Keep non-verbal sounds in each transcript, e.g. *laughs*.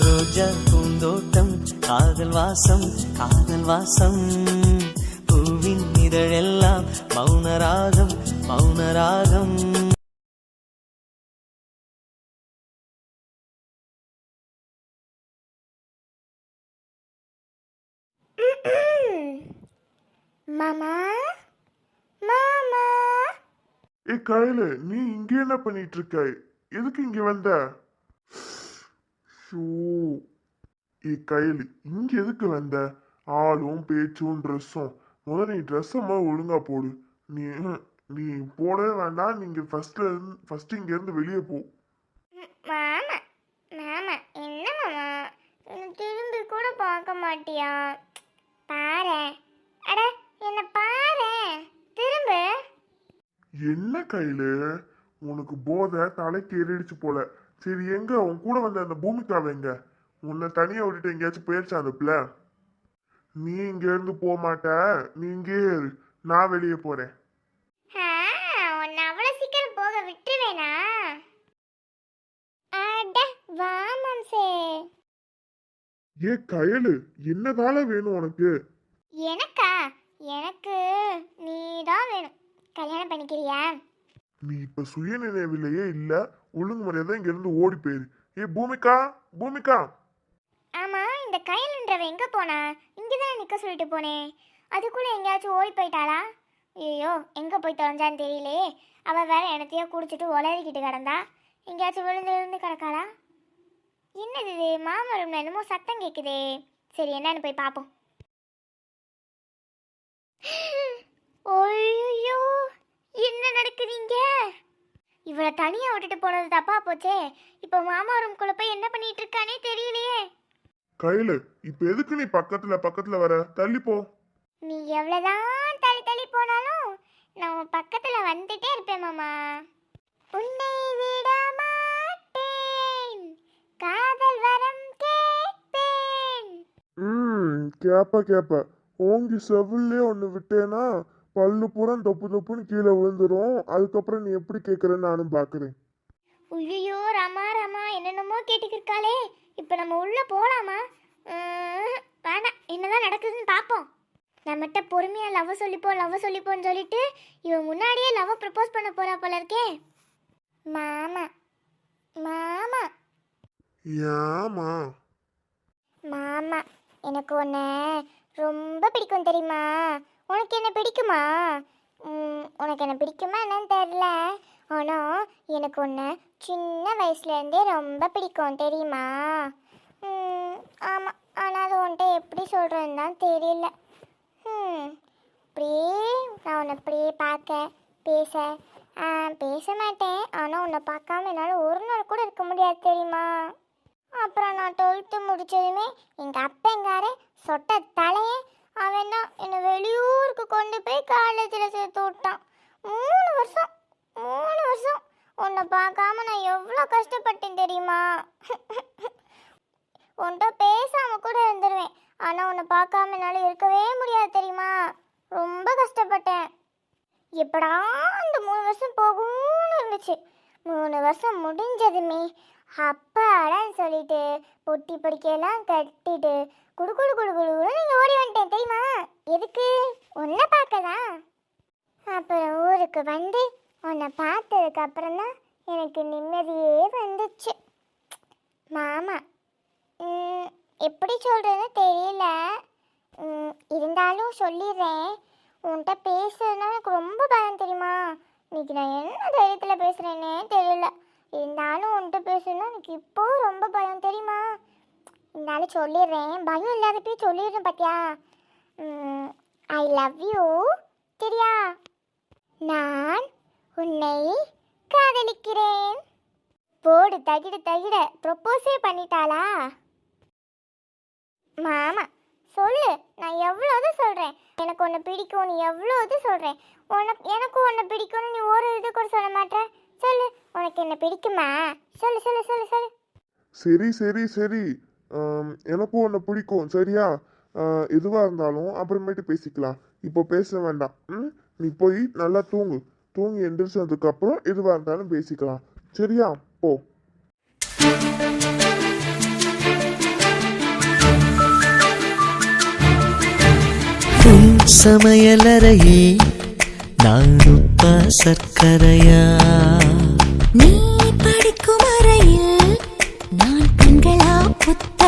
ரோஜா பூந்தோட்டம் காதல் வாசம் காதல் வாசம். பூவின் இதழெல்லாம் மௌனராகம் மௌனராகம் மாமா மாமா. ஏ கையில நீ இங்க என்ன பண்ணிட்டு இருக்க? எதுக்கு இங்க வந்த? ஷோ. ஏ கையில இங்க எதுக்கு வந்த? ஆளும் பேச்சும் ட்ரெஸ்ஸும் முதல்ல நீ ட்ரெஸ்ஸை மாதிரி ஒழுங்கா போடு. நீ நீ போடவே வேண்டாம். நீங்க ஃபர்ஸ்ட்ல இருந்து ஃபர்ஸ்ட் இங்க இருந்து வெளியே போ. மாமா மாமா என்ன மாமா? திரும்பி கூட பார்க்க மாட்டியா? பாரு. அட என்ன பாரு. திரும்ப. என்ன கையில? உனக்கு போதை தலைக்கு ஏறிடுச்சு போல. சரி எங்க? உன் கூட வந்த அந்த பூமிக்காவை எங்க? உன்னை தனியா விட்டுட்டு எங்கேயாச்சும் போயிடுச்சா அந்த பிள்ளை? நீ இங்க இருந்து போக மாட்ட. நீ இங்கே இரு. நான் வெளியே போறேன். உன்னை அவ்வளோ சீக்கிரம் போக விட்டுருவேனா? வா மாம்சே. ஏ கயலு என்னதால வேணும் உனக்கு? எனக்கா? எனக்கு நீ தான் வேணும். கல்யாணம் பண்ணிக்கிறியா? நீ இப்ப சுயநினைவிலேயே இல்ல ஒழுங்கு மரியாதை இங்க இருந்து ஓடி போயிரு. ஏ பூமிகா பூமிகா. ஆமா இந்த கையலுன்றவ எங்க போனா? இங்கதான் நிக்க நிற்க சொல்லிட்டு போனேன் அதுக்குள்ள எங்கேயாச்சும் ஓடி போயிட்டாளா? ஐயோ எங்க போய் தொலைஞ்சான்னு தெரியலையே. அவ வேற எனத்தையோ குடிச்சிட்டு உளறிக்கிட்டு கிடந்தா. எங்கேயாச்சும் விழுந்து விழுந்து கிடக்காளா? என்னது இது? மாமரம் என்னமோ சத்தம் கேட்குதே சரி என்னன்னு போய் பார்ப்போம் ஓய்யோ என்ன நடக்குதுங்க இவளை தனியா விட்டுட்டு போனது தப்பா போச்சே. இப்போ மாமா ரூம்குள்ள போய் என்ன பண்ணிட்டு இருக்கானே தெரியலையே. கையில இப்ப எதுக்கு நீ பக்கத்துல பக்கத்துல வர? தள்ளி போ. நீ எவ்வளவுதான் தள்ளி தள்ளி போனாலும் நான் உன் பக்கத்துல வந்துட்டே இருப்பேன் மாமா. உன்னை விட மாட்டேன். காதல் வரம் கேட்பேன். ம் கேப்ப கேப்ப. ஓங்கி செவிலே ஒன்று விட்டேனா? பல்லு பூரா தொப்பு தொப்புன்னு கீழே விழுந்துரும். அதுக்கப்புறம் நீ எப்படி கேட்குறேன்னு நானும் பார்க்குறேன். ஐயோ ரமா ரமா என்னென்னமோ கேட்டுக்கிருக்காளே. இப்போ நம்ம உள்ள போலாமா? உம், வேணாம் என்னதான் நடக்குதுன்னு பார்ப்போம் நம்மகிட்ட பொறுமையா லவ் சொல்லிப்போம் லவ் சொல்லிப்போன்னு சொல்லிட்டு இவன் முன்னாடியே லவ் ப்ரப்போஸ் பண்ண போறா போல இருக்கே. மாமா மாமா. ஏமா மாமா எனக்கு உன்னை ரொம்ப பிடிக்கும் தெரியுமா? உனக்கு என்ன பிடிக்குமா? உனக்கு என்ன பிடிக்குமா என்னன்னு தெரில ஆனால் எனக்கு உன்னை சின்ன வயசுலேருந்தே ரொம்ப பிடிக்கும் தெரியுமா? ஆமாம் ஆனால் அது உன்கிட்ட எப்படி சொல்கிறேன்னு தான் தெரியல. ம் அப்படியே நான் உன்னை அப்படியே பார்க்க பேச பேச மாட்டேன். ஆனால் உன்னை பார்க்காம என்னால் ஒரு நாள் கூட இருக்க முடியாது தெரியுமா? அப்புறம் நான் டுவெல்த்து முடித்ததுமே எங்கள் அப்பங்காரே சொட்ட தலையை அவன் தான் என்னை வெளியூருக்கு கொண்டு போய் காலேஜில் சேர்த்து விட்டான். மூணு வருஷம் மூணு வருஷம். உன்னை பார்க்காம நான் எவ்வளோ கஷ்டப்பட்டேன் தெரியுமா? உன்கிட்ட பேசாம கூட இருந்துருவேன். ஆனால் உன்னை பார்க்காம என்னால் இருக்கவே முடியாது தெரியுமா? ரொம்ப கஷ்டப்பட்டேன். எப்படா அந்த மூணு வருஷம் போகும்னு இருந்துச்சு. மூணு வருஷம் முடிஞ்சதுமே அப்பாடான்னு சொல்லிட்டு பொட்டி படிக்கையெல்லாம் கட்டிட்டு குடு குடு குடு குடு நீங்கள் ஓடி வந்துட்டேன் தெரியுமா? எதுக்கு? உன்னை பார்க்கலாம் அப்புறம் ஊருக்கு வந்து உன்னை பார்த்ததுக்கு அப்புறம் தான் எனக்கு நிம்மதியே வந்துச்சு. மாமா எப்படி சொல்கிறதுன்னு தெரியல. இருந்தாலும் சொல்லிடுறேன். உன்கிட்ட பேசுறதுனா எனக்கு ரொம்ப பயம் தெரியுமா? இன்னைக்கு நான் என்ன தைரியத்தில் பேசுகிறேன்னே தெரியல. இருந்தாலும் உன்கிட்ட பேசணும்னா எனக்கு இப்போ ரொம்ப பயம் தெரியுமா? இருந்தாலும் சொல்லிடுறேன். பயம் இல்லாதப்பே சொல்லிடுறேன் பார்த்தியா ஐ லவ் யூ சரியா நான் உன்னை காதலிக்கிறேன். போடு தகிட தகிட. ப்ரொப்போஸே பண்ணிட்டாளா? மாமா சொல்லு. நான் எவ்வளோது சொல்கிறேன் எனக்கு ஒன்று பிடிக்கும் நீ எவ்வளோது சொல்கிறேன் உனக்கு எனக்கும் ஒன்று பிடிக்கும்னு நீ ஒரு இது கூட சொல்ல மாட்டே சொல்லு. உனக்கு என்ன பிடிக்குமா? சொல்லு சொல்லு சொல்லு சொல்லு. சரி சரி சரி. எனக்கும் உன்னை பிடிக்கும் சரியா? எதுவாக இருந்தாலும் அப்புறமேட்டு பேசிக்கலாம். இப்போ பேச வேண்டாம். ம்? நீ போய் நல்லா தூங்கு. தூங்கி எந்திரிச்சதுக்கப்புறம் எதுவாக இருந்தாலும் பேசிக்கலாம். சரியா? போ. சமையலறையில் நான் உப்பா சர்க்கரையா?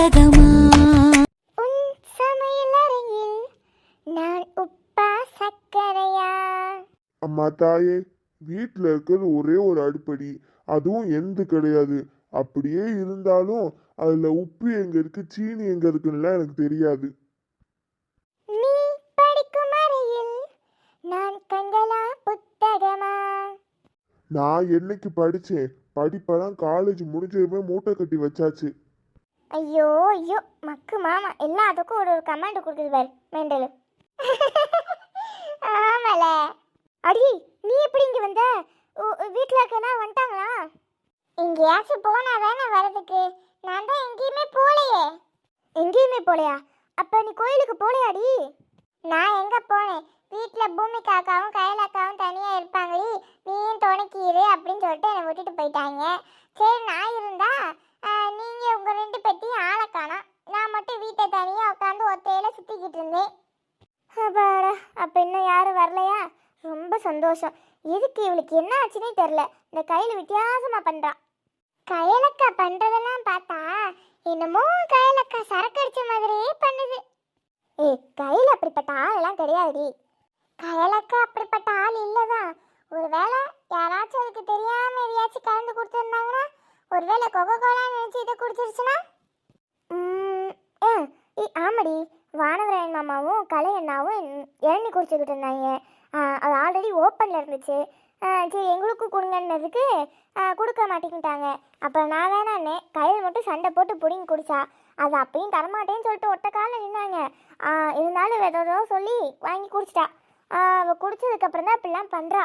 புத்தகமா உன் சமையலறையில் நான் உப்பா சர்க்கரையா? அம்மா தாயே வீட்டில் இருக்கிறது ஒரே ஒரு அடுப்படி. அதுவும் எந்த கிடையாது. அப்படியே இருந்தாலும் அதில் உப்பு எங்கே இருக்கு சீனி எங்கே இருக்குன்னுலாம் எனக்கு தெரியாது. நீ படிக்கும் அறையில் நான் புத்தகமா? நான் என்னைக்கு படித்தேன் படிப்பெல்லாம் காலேஜ் முடிஞ்சதுமே மூட்டை கட்டி வச்சாச்சு. ஐயோ ஐயோ மக்கு மாமா. எல்லாத்துக்கும் ஒரு ஒரு கமெண்ட் கொடுக்குது பாரு மெண்டல். *laughs* ஆமால. அடி நீ எப்படி இங்கே வந்த? வீட்டில் இருக்கனா? வந்துட்டாங்களா? எங்கேயாச்சும் போனா தானே வரதுக்கு நான் தான் எங்கேயுமே போகலையே எங்கேயுமே போகலையா அப்போ நீ கோயிலுக்கு போகலையாடி நான் எங்கே போனேன்? வீட்டில் பூமி காக்காவும் கையில் அக்காவும் தனியாக இருப்பாங்களே நீயும் துணைக்கு அப்படின்னு சொல்லிட்டு என்னை விட்டுட்டு போயிட்டாங்க. சரி நான் இருந்தா? நீங்கள் நீங்க உங்க ரெண்டு பேர்த்தையும் ஆளை காணா. நான் மட்டும் வீட்டை தனியாக உட்காந்து ஒத்தையில சுத்திக்கிட்டு இருந்தேன். அப்பாடா அப்ப இன்னும் யாரும் வரலையா? ரொம்ப சந்தோஷம். எதுக்கு இவளுக்கு என்ன ஆச்சுன்னே தெரில இந்த கையில வித்தியாசமா பண்றா. கையலக்கா பண்றதெல்லாம் பார்த்தா என்னமோ கையலக்கா சரக்கு அடிச்ச மாதிரியே பண்ணுது. ஏய் கையில அப்படிப்பட்ட ஆளெல்லாம் கிடையாதுடி. கையலக்கா அப்படிப்பட்ட ஆள் இல்லதான். ஒருவேளை யாராச்சும் அதுக்கு தெரியாம எதையாச்சும் கலந்து கொடுத்துருந்தாங்கன்னா ஒருவேளை கொக்கோ கோலா நினைச்சு இதை குடிச்சிருச்சுன்னா? ம், ஆமாடி. வானவராயன் மாமாவும் கலை அண்ணாவும் இளநீ குடிச்சுக்கிட்டு இருந்தாங்க. அது ஆல்ரெடி ஓப்பனில் இருந்துச்சு. சரி எங்களுக்கும் கொடுங்கன்னதுக்கு கொடுக்க மாட்டேங்கிட்டாங்க. அப்புறம் நான் வேணான்னே கையில் மட்டும் சண்டை போட்டு பிடிங்கி குடிச்சா. அது அப்பயும் தரமாட்டேன்னு சொல்லிட்டு ஒத்த காலில் நின்னாங்க. இருந்தாலும் ஏதோ ஏதோ சொல்லி வாங்கி குடிச்சிட்டா. அவள் குடிச்சதுக்கப்புறம் தான் இப்படிலாம் பண்ணுறா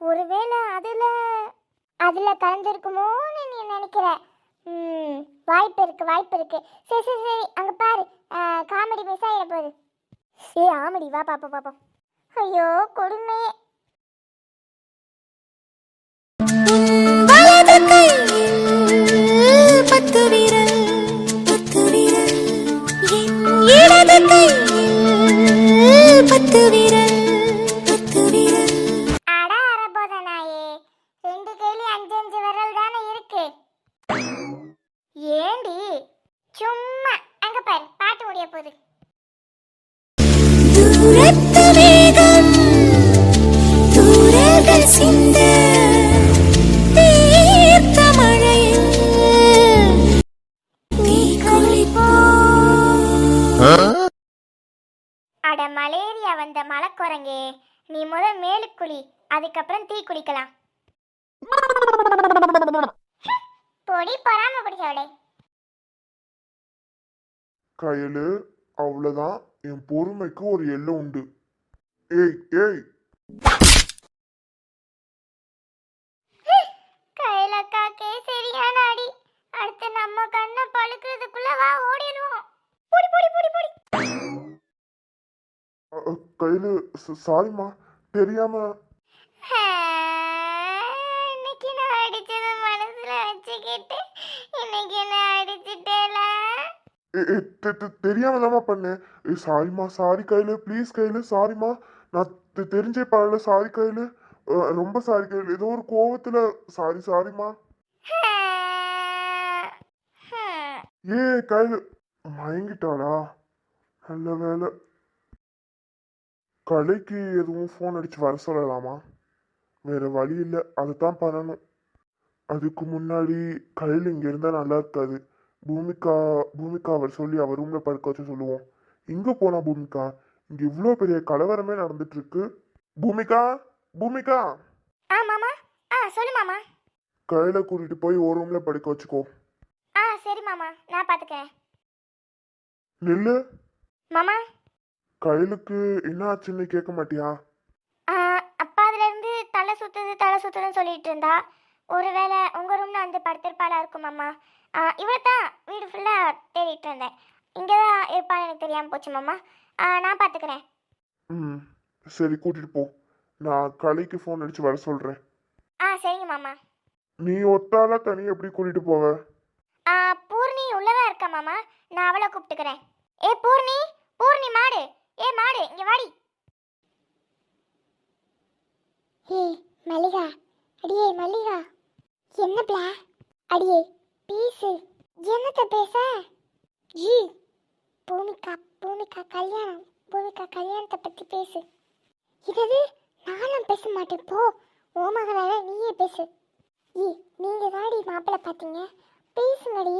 ஒருவேளை அதில் அதில் கலந்துருக்குமோன்னு நீ நினைக்கிற. ம் வாய்ப்பு இருக்கு வாய்ப்பு இருக்கு. சரி சரி சரி அங்கே பாரு. காமெடி மிஸ் ஆகிட போகுது. ஏ ஆமடி வா பாப்போம் பாப்போம். ஐயோ கொடுமையே பத்து வீரல் பத்து வீரல். பத்து வீரல். பாட்டு முடிய போகுது தூரத்து மேகம் தூரங்கள் சிந்த தீர்த்த மழையில் நீ குளிப்போ அட மலேரியா வந்த மலைக்குரங்கே நீ முத மேலுக்குழி அதுக்கப்புறம் தீ குளிக்கலாம். *laughs* பொடி பொறாம பிடிச்சவளே. கையில் அவ்வளோதான் என் பொறுமைக்கு ஒரு எல்லை உண்டு. ஏய் ஏய். கையிலக்காக்கே சரியான அடி அடுத்து நம்ம கண்ணை பழுக்கிறதுக்குள்ள வா ஓடிடுவோம். போடி போடி போடி போடி. கையில் சாரிம்மா. தெரியாம இன்னைக்கு நான் அடிச்சது மனசுல வச்சுக்கிட்டு இன்னைக்கு நான் அடிச்சிட்டேல ஏ, ஏ, தெ- தெ- தெரியாம தாம்மா பண்ணேன் சாரிம்மா சாரி கையில் ப்ளீஸ் கையில் சாரிம்மா. நான் தெரிஞ்சே பண்ணல சாரி கையில். ரொம்ப சாரி கையில். ஏதோ ஒரு கோவத்தில் சாரி சாரிம்மா. ஏ கையில் மயங்கிட்டாளா? நல்ல வேலை கலைக்கு எதுவும் ஃபோன் அடிச்சு வர சொல்லலாமா? வேற வழி இல்லை அதை தான் பண்ணணும். அதுக்கு முன்னாடி கையில் இங்கே இருந்தால் நல்லா இருக்காது. பூமிகா பூமிகா அவர் சொல்லி அவர் ரூமில் படுக்க வச்சு சொல்லுவோம். இங்கே போனா பூமிகா? இங்கே இவ்வளோ பெரிய கலவரமே நடந்துட்டு இருக்கு பூமிகா பூமிகா. ஆ மாமா. ஆ சொல்லு மாமா. கையில் கூட்டிட்டு போய் ஒரு ரூமில் படுக்க வச்சுக்கோ. ஆ சரி மாமா. நான் பாத்துக்கிறேன். நில்லு. மாமா. கையிலுக்கு என்ன ஆச்சுன்னு கேட்க மாட்டியா? ஆ, அப்பா அதுல இருந்து தலை சுத்துது தலை சுத்துதுன்னு சொல்லிட்டு இருந்தா. ஒருவேளை உங்க ரூம்ல வந்து படுத்திருப்பாளா இருக்கும் மாமா? இவளை தான் வீடு ஃபுல்லா தேடிட்டு இருந்தேன் இங்கே தான் இருப்பான்னு எனக்கு தெரியாம போச்சு மாமா. நான் பாத்துக்கிறேன். ம் சரி கூட்டிட்டு போ. நான் கலைக்கு ஃபோன் அடிச்சு வர சொல்கிறேன் ஆ சரிங்க மாமா. நீ ஒத்தால தனி எப்படி கூட்டிட்டு போவ? ஆ, பூர்ணி உள்ளதா இருக்கா மாமா? நான் அவளை கூப்பிட்டுக்கிறேன். ஏ பூர்ணி பூர்ணி மாடு ஏ மாடு இங்க வாடி பூமிகா கல்யாணம் பூமிகா கல்யாணத்தை பற்றி பேசு இது நானும் பேச மாட்டேன் போ ஓ மகளால நீயே பேசு ஈ நீங்க தாடி மாப்பிள்ளை பார்த்தீங்க பேசுங்கடி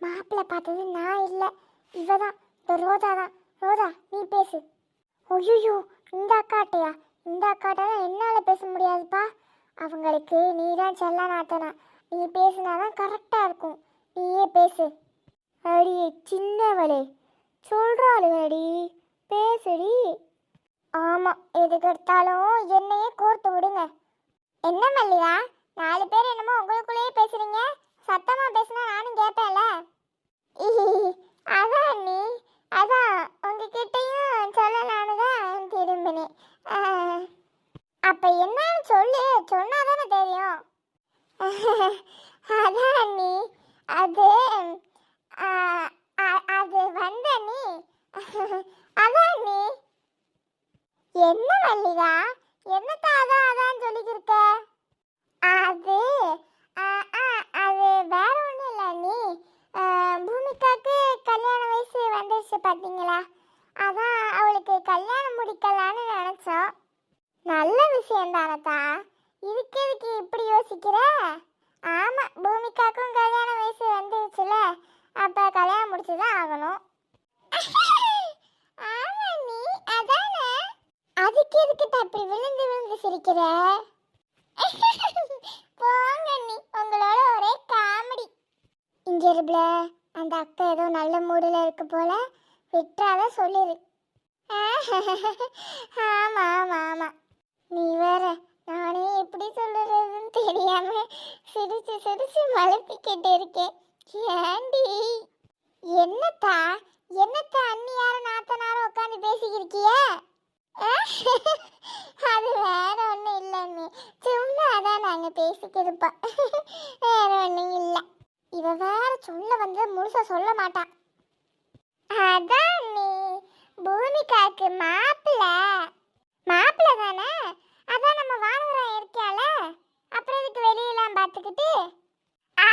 மாப்பிள்ளை பார்த்தது நான் இல்லை இவ தான் இந்த ரோஜா தான் ரோஜா நீ பேசு ஐயோ இந்த அக்காட்டையா இந்த அக்காட்டெல்லாம் என்னால் பேச முடியாதுப்பா. அவங்களுக்கு நீ தான் செல்ல நாத்தனா நீ பேசினாதான் கரெக்டாக இருக்கும். நீயே பேசு. அடி சின்னவளே. சொல்கிறாளுங்கடி பேசுடி. ஆமாம் எதுக்கு எடுத்தாலும் என்னையே கோர்த்து விடுங்க. என்ன மல்லியா நாலு பேர் என்னமோ உங்களுக்குள்ளேயே பேசுறீங்க. சத்தமாக பேசினா நானும் கேட்பேன்ல அதான் நீ அதான் உங்ககிட்டயும் சொல்லலான்னு தான் திரும்பினேன் அப்ப என்னன்னு சொல்லு சொன்னாதானே தெரியும். *laughs* அது நீ அது ஆ, அ- அது வந்த நீ அதான் நீ என்ன மல்லிகா என்னத்த அதான் அதான் சொல்லிக்கிருக்க அது ஆ, ஆ, அது வேற ஒன்றும் இல்லை நீ ஆ, பூமிகாக்கு கல்யாண வயசு வந்துருச்சு பார்த்தீங்களா அதான் அவளுக்கு கல்யாணம் முடிக்கலான்னு நினச்சோம் நல்ல விஷயம் தானத்தா இதுக்கு எதுக்கு இப்படி யோசிக்கிற ஆமாம் பூமிகாக்கும் கல்யாண வயசு வந்துருச்சுல அப்போ கல்யாணம் முடிச்சு தான் ஆகணும் ஆமா நீ அதானே அதுக்கு எதுக்கு அப்படி விழுந்து விழுந்து சிரிக்கிற? போங்க நீ உங்களோட ஒரே காமெடி. இங்க இருப்ல அந்த அக்கா ஏதோ நல்ல மூடில் இருக்கு போல விட்டுறாத சொல்லிரு. ஆமா ஆமா ஆமா. நீ வேற நானே எப்படி சொல்லுறதுன்னு தெரியாம சிரிச்சு சிரிச்சு மழுப்பிக்கிட்டு இருக்கேன். ஏண்டி? என்னத்தா என்னத்தா அண்ணியாரும் நாத்தனாரும் உட்காந்து பேசிக்கிருக்கிய? அது வேற ஒன்றும் இல்லைன்னு சும்மா தான் நாங்கள் பேசிக்கிருப்போம் வேற ஒன்றும் இல்லை இவ வேற சொல்ல வந்து முழுசா சொல்ல மாட்டான் அதான் நீ பூமிகாக்கு மாப்பிள்ள மாப்பிள்ள தானே அதான் நம்ம வானவரம் இருக்கால அப்புறம் இதுக்கு வெளியெல்லாம் பார்த்துக்கிட்டு ஆ,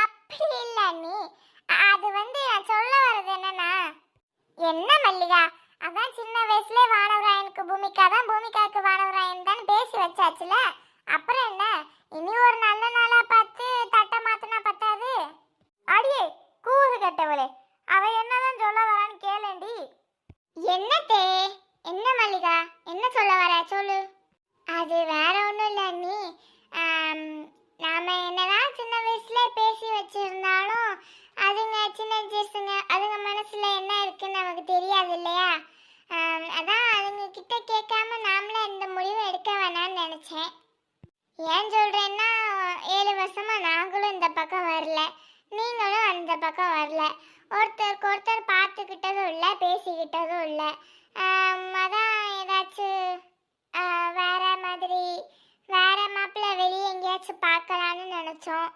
அப்படி இல்லை நீ அது வந்து நான் சொல்ல வர்றது என்னன்னா என்ன மல்லிகா அதான் சின்ன வயசுல வானவராயனுக்கு பூமிகா தான் பூமிகாக்கு வானவராயன் தான் பேசி வச்சாச்சுல அப்புறம் என்ன இனி ஒரு நல்ல நாளா பார்த்து தட்டை மாத்தினா பத்தாது அடியே கூறு கட்டவளே அவ என்னதான் சொல்ல வரான்னு கேளேண்டி என்னத்தே என்ன மல்லிகா என்ன சொல்ல வர சொல்லு அது வேற ஒன்றும் இல்லை நீ ஆம், நாம என்னதான் சின்ன வயசுல பேசி வச்சிருந்தாலும் அதுங்க சின்ன ஜெஸ்ஸுங்க அதுங்க மனசுல என்ன இருக்குன்னு நமக்கு தெரியாது இல்லையா ஆம், அதான் அதுங்க கிட்ட கேட்காம நாமளே இந்த முடிவை எடுக்க வேணாம்னு நினைச்சேன் ஏன் சொல்றேன்னா ஏழு வருஷமா நாங்களும் இந்த பக்கம் வரல நீங்களும் அந்த பக்கம் வரல. ஒருத்தருக்கு ஒருத்தர் பார்த்துக்கிட்டதும் இல்லை பேசிக்கிட்டதும் இல்லை. அதான் ஏதாச்சும் வேற மாதிரி வேற மாப்பிள்ளை வெளியே எங்கேயாச்சும் பார்க்கலான்னு நினச்சோம்.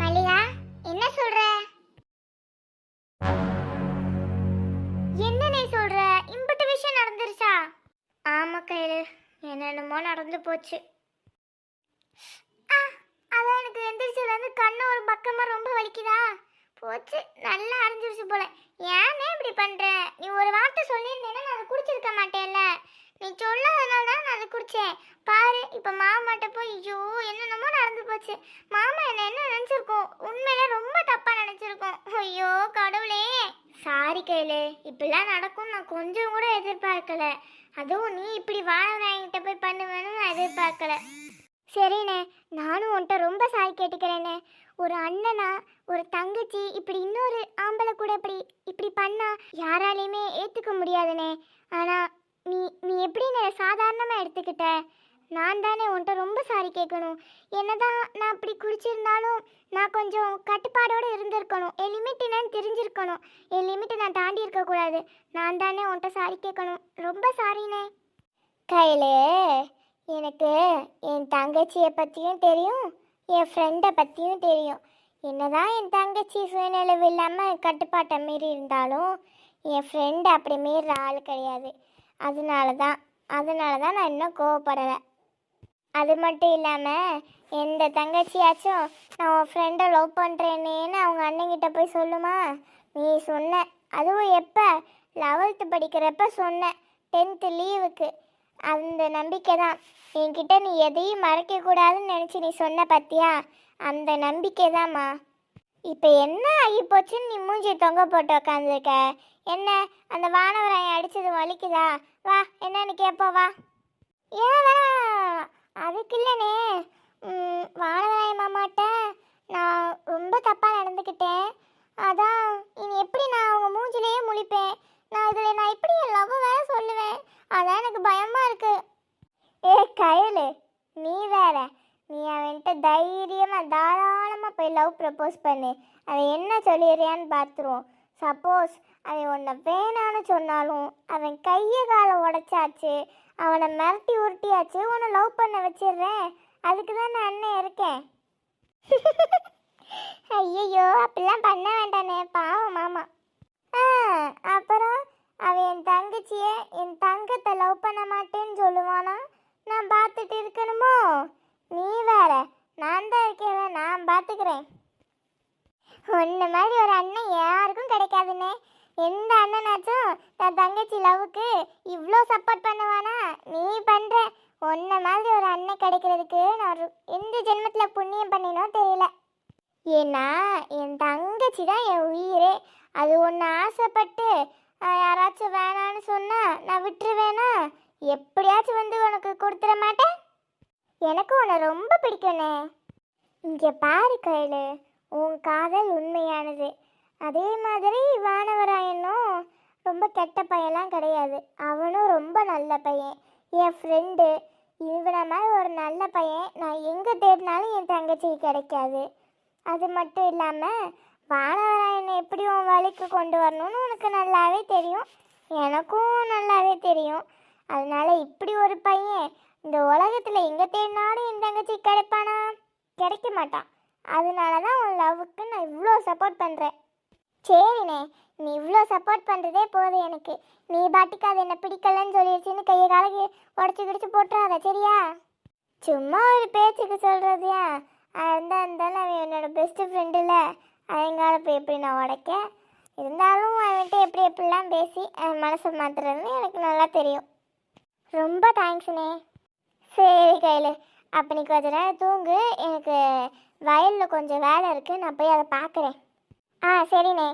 மல்லிகா என்ன சொல்ற? என்ன நீ சொல்ற? இம்பட்டு விஷயம் நடந்துருச்சா? ஆமா கையில் என்னென்னமோ நடந்து போச்சு. அதான் எனக்கு எந்திரிச்சதுலேருந்து கண்ணு ஒரு பக்கமாக ரொம்ப வலிக்குதா? போச்சு நல்லா அரைஞ்சிருச்சு போல. ஏன் இப்படி பண்ற? நீ ஒரு வார்த்தை சொல்லியிருந்தேன்னா நான் அதை குடிச்சிருக்க மாட்டேன்ல. நீ சொல்லாதனால தான் நான் அதை குடிச்சேன். பாரு இப்போ மாமாட்ட போய் ஐயோ என்னென்னமோ நடந்து போச்சு. மாமா என்ன என்ன நினச்சிருக்கோம்? உண்மையில ரொம்ப தப்பாக நினச்சிருக்கோம். ஐயோ கடவுளே. சாரி கையிலே. இப்படிலாம் நடக்கும் நான் கொஞ்சம் கூட எதிர்பார்க்கல. அதுவும் நீ இப்படி வாழறாங்கிட்ட போய் பண்ணுவேன்னு நான் எதிர்பார்க்கல. சரிண்ணே. நானும் உன்கிட்ட ரொம்ப சாரி கேட்டுக்கிறேண்ணே ஒரு அண்ணனா ஒரு தங்கச்சி இப்படி இன்னொரு ஆம்பளை கூட இப்படி இப்படி பண்ணா யாராலையுமே ஏற்றுக்க முடியாதுண்ணே ஆனால் நீ நீ எப்படிண்ணே சாதாரணமாக எடுத்துக்கிட்ட? நான் தானே உன்கிட்ட ரொம்ப சாரி கேட்கணும். என்னதான் நான் அப்படி குடிச்சிருந்தாலும் நான் கொஞ்சம் கட்டுப்பாடோடு இருந்திருக்கணும். என் லிமிட் என்னன்னு தெரிஞ்சிருக்கணும். என் லிமிட்டை நான் தாண்டி இருக்கக்கூடாது நான் தானே உன்கிட்ட சாரி கேட்கணும். ரொம்ப சாரிண்ணே கையிலே எனக்கு என் தங்கச்சியை பற்றியும் தெரியும் என் ஃப்ரெண்டை பற்றியும் தெரியும். என்னதான் என் தங்கச்சி சுயநினைவு இல்லாமல் கட்டுப்பாட்டை மீறி இருந்தாலும் என் ஃப்ரெண்டு அப்படி மீறுற ஆள் கிடையாது. அதனால தான் அதனால தான் நான் இன்னும் கோவப்படலை. அது மட்டும் இல்லாமல் எந்த தங்கச்சியாச்சும் நான் உன் ஃப்ரெண்டை லவ் பண்ணுறேனேன்னு அவங்க அண்ணங்கிட்ட போய் சொல்லுமா? நீ சொன்ன அதுவும் எப்போ? லெவல்த்து படிக்கிறப்ப சொன்ன டென்த்து லீவுக்கு அந்த நம்பிக்கை தான் என்கிட்ட நீ எதையும் மறைக்கக்கூடாதுன்னு நினச்சி நீ சொன்ன பத்தியா? அந்த நம்பிக்கை தான்மா இப்போ என்ன ஆகி போச்சுன்னு நீ மூஞ்சி தொங்க போட்டு உக்காந்துருக்க? என்ன? அந்த வானவராயன் அடித்தது வலிக்குதா? வா என்னன்னு கேட்போம் வா. ஏன் அதுக்கு இல்லைனே. ம், வானவராய மாமாட்ட நான் ரொம்ப தப்பாக நடந்துக்கிட்டேன் அதான் இனி எப்படி நான் அவங்க மூஞ்சிலேயே முழிப்பேன்? நான் இதில் நான் எப்படி என் லவ் வேற சொல்லுவேன். அதான் எனக்கு பயமாக இருக்கு. ஏ கயலு நீ வேற. நீ அவன்கிட்ட தைரியமாக தாராளமாக போய் லவ் ப்ரப்போஸ் பண்ணு. அவன் என்ன சொல்லிடுறியான்னு பார்த்துருவோம் சப்போஸ் அவன் உன்னை வேணான்னு சொன்னாலும் அவன் கையை காலை உடைச்சாச்சு அவனை மிரட்டி உருட்டியாச்சு உன்னை லவ் பண்ண வச்சிடுறேன். அதுக்கு தான் நான் அண்ணன் இருக்கேன். ஐயையோ அப்படிலாம் பண்ண வேண்டானே பாவம் மாமா. ஆ அப்புறம்? அவன் என் தங்கச்சியை என் தங்கத்தை லவ் பண்ண மாட்டேன்னு சொல்லுவானா? நான் பார்த்துட்டு இருக்கணுமோ? நீ வேற நான் தான் இருக்கேன் நான் பார்த்துக்கிறேன். உன்ன மாதிரி ஒரு அண்ணன் யாருக்கும் கிடைக்காதுன்னே எந்த அண்ணனாச்சும் தன் தங்கச்சி லவ்வுக்கு இவ்வளோ சப்போர்ட் பண்ணுவானா? நீ பண்ணுற உன்ன மாதிரி ஒரு அண்ணன் கிடைக்கிறதுக்கு நான் எந்த ஜென்மத்தில் புண்ணியம் பண்ணினோ தெரியல. ஏன்னா என் தங்கச்சி தான் என் உயிரே. அது ஒன்று ஆசைப்பட்டு யாராச்சும் வேணான்னு சொன்னா நான் விட்டுருவேனா? எப்படியாச்சும் வந்து உனக்கு கொடுத்துட மாட்டேன்? எனக்கு உன்னை ரொம்ப பிடிக்கணே இங்கே பாரு கையில் உன் காதல் உண்மையானது. அதே மாதிரி வானவராயனும் ரொம்ப கெட்ட பையன்லாம் கிடையாது. அவனும் ரொம்ப நல்ல பையன். என் ஃப்ரெண்டு இவனை மாதிரி ஒரு நல்ல பையன் நான் எங்கே தேடினாலும் என் தங்கச்சிக்கு கிடைக்காது. அது மட்டும் இல்லாமல் வானவராயனை எப்படி உன் வழிக்கு கொண்டு வரணும்னு உனக்கு நல்லாவே தெரியும். எனக்கும் நல்லாவே தெரியும். அதனால இப்படி ஒரு பையன் இந்த உலகத்தில் எங்கே தேடினாலும் என் தங்கச்சி கிடைப்பானா? கிடைக்க மாட்டான். அதனால தான் உன் லவ்வுக்கு நான் இவ்வளோ சப்போர்ட் பண்ணுறேன் சரிண்ணே நீ இவ்வளோ சப்போர்ட் பண்ணுறதே போதும் எனக்கு. நீ பாட்டுக்கு அது என்ன பிடிக்கலன்னு சொல்லிடுச்சின்னு கையை காலக்கு உடச்சி கிடச்சி போட்டுறாத சரியா? சும்மா ஒரு பேச்சுக்கு சொல்கிறதுயா இருந்தால் இருந்தாலும் அவன் என்னோட பெஸ்ட்டு ஃப்ரெண்டில் அவங்களால போய் எப்படி நான் உடைக்க? இருந்தாலும் அவன்கிட்ட எப்படி எப்படிலாம் பேசி அவன் மனசை மாத்துறதுன்னு எனக்கு நல்லா தெரியும். ரொம்ப தேங்க்ஸ்ண்ணே சரி கையில். அப்போ நீ கொஞ்ச நேரம் தூங்கு. எனக்கு வயலில் கொஞ்சம் வேலை இருக்குது நான் போய் அதை பார்க்குறேன். ஆ சரிண்ணே.